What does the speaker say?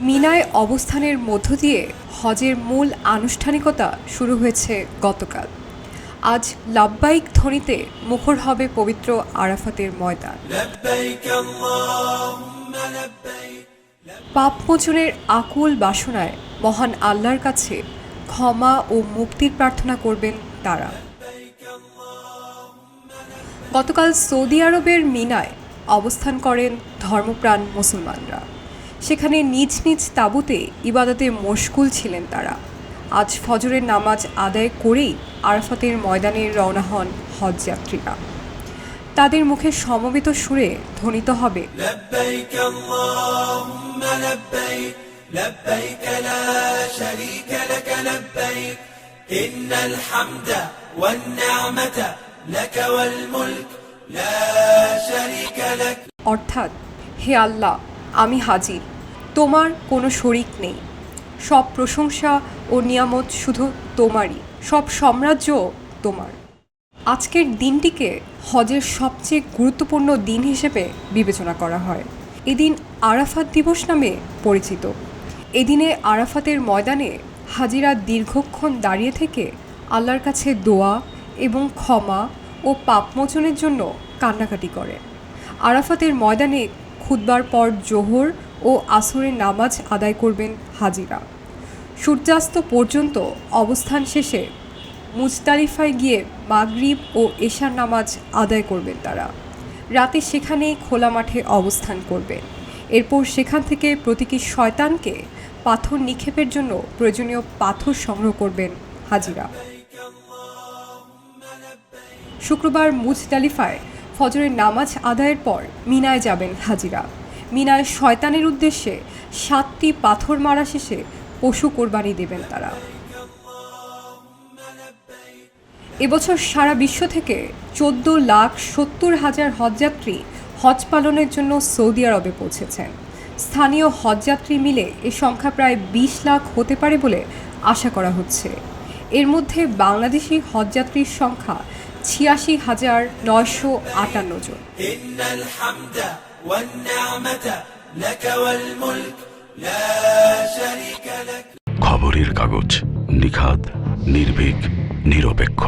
মিনায় অবস্থানের মধ্য দিয়ে হজের মূল আনুষ্ঠানিকতা শুরু হয়েছে গতকাল। আজ লাব্বাইক ধ্বনিতে মুখর হবে পবিত্র আরাফাতের ময়দান। পাপ মোচনের আকুল বাসনায় মহান আল্লাহর কাছে ক্ষমা ও মুক্তির প্রার্থনা করবেন তারা। গতকাল সৌদি আরবের মিনায় অবস্থান করেন ধর্মপ্রাণ মুসলমানরা সেখানে নিজ নিজ তাঁবুতে ইবাদতে মশগুল ছিলেন তারা আজ ফজরের নামাজ আদায় করেই আরাফাতের ময়দানে রওনা হন হজযাত্রীরা তাদের মুখে সমবেত সুরে ধ্বনিত হবে لبيك اللهم لبيك لبيك لا شريك لك لبيك إن الحمد والنعمة لك والملك لا شريك لك অর্থাৎ, হে আল্লাহ, আমি হাজির। তোমার কোনো শরিক নেই। সব প্রশংসা ও নিয়ামত শুধু তোমারই। সব সাম্রাজ্য তোমার। আজকের দিনটিকে হজের সবচেয়ে গুরুত্বপূর্ণ দিন হিসেবে বিবেচনা করা হয়। এদিন আরাফাত দিবস নামে পরিচিত। এদিনে আরাফাতের ময়দানে হাজিরা দীর্ঘক্ষণ দাঁড়িয়ে থেকে আল্লাহর কাছে দোয়া এবং ক্ষমা ও পাপমোচনের জন্য কান্নাকাটি করে। আরাফাতের ময়দানে খুদবার পর জোহর ও আসরের নামাজ আদায় করবেন হাজিরা। সূর্যাস্ত পর্যন্ত অবস্থান শেষে মুজতালিফায় গিয়ে মাগরিব ও এশার নামাজ আদায় করবেন তারা। রাতে সেখানেই খোলা মাঠে অবস্থান করবেন। এরপর সেখান থেকে প্রতীকী শয়তানকে পাথর নিক্ষেপের জন্য প্রয়োজনীয় পাথর সংগ্রহ করবেন হাজিরা। শুক্রবার মুজতালিফায় ফজরের নামাজ আদায়ের পর মিনায় যাবেন হাজিরা। মিনায় শয়তানের উদ্দেশ্যে সাতটি পাথর মারা শেষে পশু কোরবানি দেবেন তারা। এবছর সারা বিশ্ব থেকে চোদ্দ লাখ সত্তর হাজার হজযাত্রী হজ পালনের জন্য সৌদি আরবে পৌঁছেছেন। স্থানীয় হজযাত্রী মিলে এ সংখ্যা প্রায় বিশ লাখ হতে পারে বলে আশা করা হচ্ছে। এর মধ্যে বাংলাদেশি হজযাত্রীর সংখ্যা ছিয়াশি হাজার নয়শো আটান্ন জন। খবরের কাগজ নিখাদ নির্ভীক নিরপেক্ষ।